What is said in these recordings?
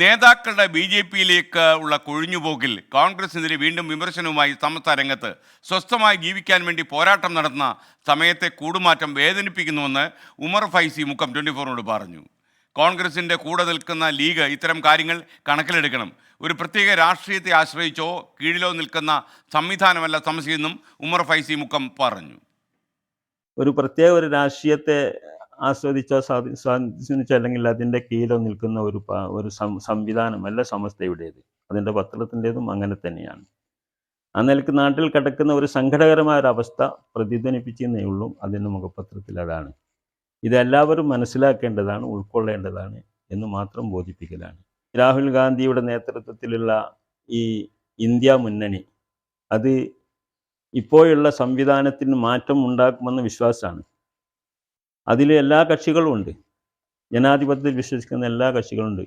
നേതാക്കളുടെ B J പിയിലേക്ക് ഉള്ള കൊഴിഞ്ഞുപോക്കിൽ കോൺഗ്രസിനെതിരെ വീണ്ടും വിമർശനവുമായി സമസ്ത രംഗത്ത് സ്വസ്ഥമായി ജീവിക്കാൻ വേണ്ടി പോരാട്ടം നടത്തുന്ന സമയത്തെ കൂടുമാറ്റം വേദനിപ്പിക്കുന്നുവെന്ന് ഉമർ ഫൈസി മുക്കം ട്വന്റി ഫോറിനോട് പറഞ്ഞു. കോൺഗ്രസിന്റെ കൂടെ നിൽക്കുന്ന ലീഗ് ഇത്തരം കാര്യങ്ങൾ കണക്കിലെടുക്കണം. ഒരു പ്രത്യേക രാഷ്ട്രീയത്തെ ആശ്രയിച്ചോ കീഴിലോ നിൽക്കുന്ന സംവിധാനമല്ല സമസ്യയെന്നും ഉമർ ഫൈസി മുക്കം പറഞ്ഞു. ഒരു പ്രത്യേക ഒരു രാഷ്ട്രീയത്തെ ആസ്വദിച്ചോ സ്വാധീ- സ്വാധീനിച്ചോ അല്ലെങ്കിൽ അതിന്റെ കീഴിലോ നിൽക്കുന്ന ഒരു ഒരു സംവിധാനമല്ല സമസ്തയുടേത്. അതിന്റെ പത്രത്തിന്റെതും അങ്ങനെ തന്നെയാണ്. ആ നിലയ്ക്ക് നാട്ടിൽ കിടക്കുന്ന ഒരു സങ്കടകരമായ ഒരു അവസ്ഥ പ്രതിധ്വനിപ്പിച്ചെന്നേ ഉള്ളൂ. അതിന്റെ മുഖപത്രത്തിൽ അതാണ്. ഇതെല്ലാവരും മനസ്സിലാക്കേണ്ടതാണ് ഉൾക്കൊള്ളേണ്ടതാണ് എന്ന് മാത്രം ബോധിപ്പിക്കലാണ്. രാഹുൽ ഗാന്ധിയുടെ നേതൃത്വത്തിലുള്ള ഈ ഇന്ത്യ മുന്നണി അത് ഇപ്പോഴുള്ള സംവിധാനത്തിന് മാറ്റം ഉണ്ടാക്കുമെന്ന വിശ്വാസമാണ്. അതിൽ എല്ലാ കക്ഷികളും ഉണ്ട്. ജനാധിപത്യത്തിൽ വിശ്വസിക്കുന്ന എല്ലാ കക്ഷികളും ഉണ്ട്.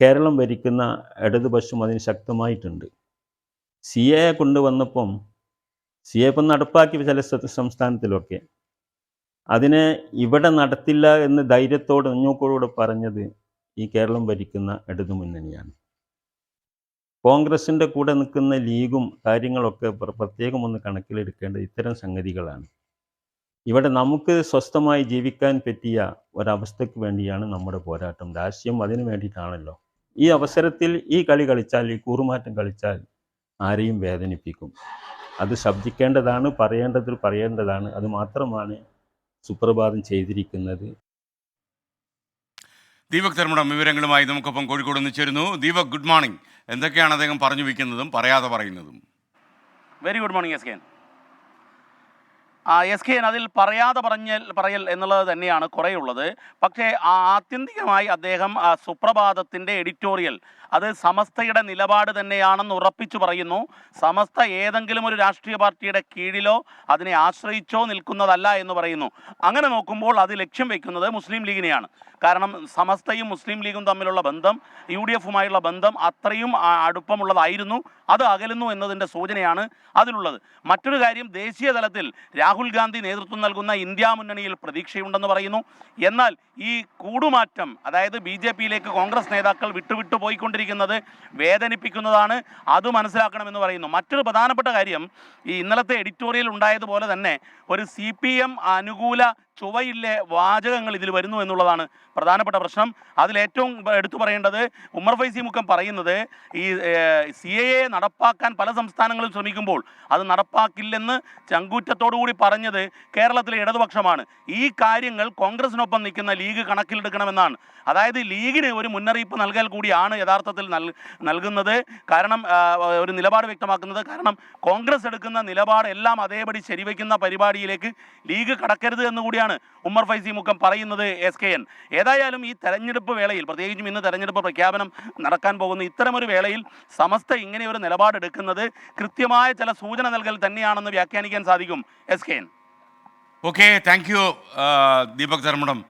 കേരളം ഭരിക്കുന്ന ഇടതുപക്ഷം അതിന് ശക്തമായിട്ടുണ്ട്. സി എ കൊണ്ടുവന്നപ്പം സി എ ഇപ്പം നടപ്പാക്കി ചില സംസ്ഥാനത്തിലൊക്കെ. അതിനെ ഇവിടെ നടത്തില്ല എന്ന് ധൈര്യത്തോടെ നെഞ്ഞോക്കോടുകൂടെ പറഞ്ഞത് ഈ കേരളം ഭരിക്കുന്ന ഇടതു മുന്നണിയാണ് കോൺഗ്രസിന്റെ കൂടെ നിൽക്കുന്ന ലീഗും കാര്യങ്ങളൊക്കെ പ്ര- പ്രത്യേകം ഒന്ന് കണക്കിലെടുക്കേണ്ടത് ഇത്തരം സംഗതികളാണ്. ഇവിടെ നമുക്ക് സ്വസ്ഥമായി ജീവിക്കാൻ പറ്റിയ ഒരവസ്ഥയ്ക്ക് വേണ്ടിയാണ് നമ്മുടെ പോരാട്ടം. രാഷ്ട്രീയം അതിനു വേണ്ടിയിട്ടാണല്ലോ. ഈ അവസരത്തിൽ ഈ കളി കളിച്ചാൽ ഈ കൂറുമാറ്റം കളിച്ചാൽ ആരെയും വേദനിപ്പിക്കും. അത് ശബ്ദിക്കേണ്ടതാണ് പറയേണ്ടതിൽ പറയേണ്ടതാണ്. അത് മാത്രമാണ് സുപ്രഭാതം ചെയ്തിരിക്കുന്നത്. ദീപക് ധർമ്മടം വിവരങ്ങളുമായി നമുക്കൊപ്പം കോഴിക്കോട് നിന്ന് ചേരുന്നു. ദീപക് ഗുഡ് മോർണിംഗ് എന്തൊക്കെയാണ് അദ്ദേഹം പറഞ്ഞു വയ്ക്കുന്നതും പറയാതെ പറയുന്നതും? Very good morning S K S K അതിൽ പറയാതെ പറഞ്ഞൽ പറയൽ എന്നുള്ളത് തന്നെയാണ് കുറേയുള്ളത്. പക്ഷേ ആത്യന്തികമായി അദ്ദേഹം സുപ്രഭാതത്തിന്റെ എഡിറ്റോറിയൽ അത് സമസ്തയുടെ നിലപാട് തന്നെയാണെന്ന് ഉറപ്പിച്ചു പറയുന്നു. സമസ്ത ഏതെങ്കിലും ഒരു രാഷ്ട്രീയ പാർട്ടിയുടെ കീഴിലോ അതിനെ ആശ്രയിച്ചോ നിൽക്കുന്നതല്ല എന്ന് പറയുന്നു. അങ്ങനെ നോക്കുമ്പോൾ അത് ലക്ഷ്യം വെക്കുന്നത് മുസ്ലിം ലീഗിനെയാണ്. കാരണം സമസ്തയും മുസ്ലിം ലീഗും തമ്മിലുള്ള ബന്ധം യു ഡി എഫുമായുള്ള ബന്ധം അത്രയും അടുപ്പമുള്ളതായിരുന്നു. അത് അകലുന്നു എന്നതിന്റെ സൂചനയാണ് അതിലുള്ളത്. മറ്റൊരു കാര്യം ദേശീയ തലത്തിൽ രാഹുൽ ഗാന്ധി നേതൃത്വം നൽകുന്ന ഇന്ത്യ മുന്നണിയിൽ പ്രതീക്ഷയുണ്ടെന്ന് പറയുന്നു. എന്നാൽ ഈ കൂടുമാറ്റം അതായത് ബി ജെ പിയിലേക്ക് കോൺഗ്രസ് നേതാക്കൾ വിട്ടുവിട്ടു പോയിക്കൊണ്ടിരിക്കുന്നത് വേദനിപ്പിക്കുന്നതാണ് അത് മനസ്സിലാക്കണമെന്ന് പറയുന്നു. മറ്റൊരു പ്രധാനപ്പെട്ട കാര്യം ഈ ഇന്നലത്തെ എഡിറ്റോറിയൽ ഉണ്ടായതുപോലെ തന്നെ ഒരു സി പി എം അനുകൂല ചുവയിലെ വാചകങ്ങൾ ഇതിൽ വരുന്നു എന്നുള്ളതാണ് പ്രധാനപ്പെട്ട പ്രശ്നം. അതിൽ ഏറ്റവും എടുത്തു പറയേണ്ടത് ഉമ്മർ ഫൈസി മുക്കം പറയുന്നത് ഈ സി എ നടപ്പാക്കാൻ പല സംസ്ഥാനങ്ങളും ശ്രമിക്കുമ്പോൾ അത് നടപ്പാക്കില്ലെന്ന് ചങ്കൂറ്റത്തോടു കൂടി പറഞ്ഞത് കേരളത്തിലെ ഇടതുപക്ഷമാണ്. ഈ കാര്യങ്ങൾ കോൺഗ്രസിനൊപ്പം നിൽക്കുന്ന ലീഗ് കണക്കിലെടുക്കണമെന്നാണ്. അതായത് ലീഗിന് ഒരു മുന്നറിയിപ്പ് നൽകൽ കൂടിയാണ് യഥാർത്ഥത്തിൽ നൽകുന്നത്. കാരണം ഒരു നിലപാട് വ്യക്തമാക്കുന്നത് കാരണം കോൺഗ്രസ് എടുക്കുന്ന നിലപാട് എല്ലാം അതേപടി ശരിവയ്ക്കുന്ന പരിപാടിയിലേക്ക് ലീഗ് കടക്കരുത് എന്ന് കൂടിയാണ് ഉമ്മർ ഫൈസി മുഖം പറയുന്നത് എസ് കെ എൻ ഏതായാലും ഈ തെരഞ്ഞെടുപ്പ് വേളയിൽ പ്രത്യേകിച്ചും ഇന്ന് തെരഞ്ഞെടുപ്പ് പ്രഖ്യാപനം നടക്കാൻ പോകുന്ന ഇത്തരമൊരു വേളയിൽ സമസ്ത ഇങ്ങനെ ഒരു നിലപാടെടുക്കുന്നത് കൃത്യമായ ചില സൂചന നൽകൽ തന്നെയാണെന്ന് വ്യാഖ്യാനിക്കാൻ സാധിക്കും S K N okay thank you Deepak Dharmadam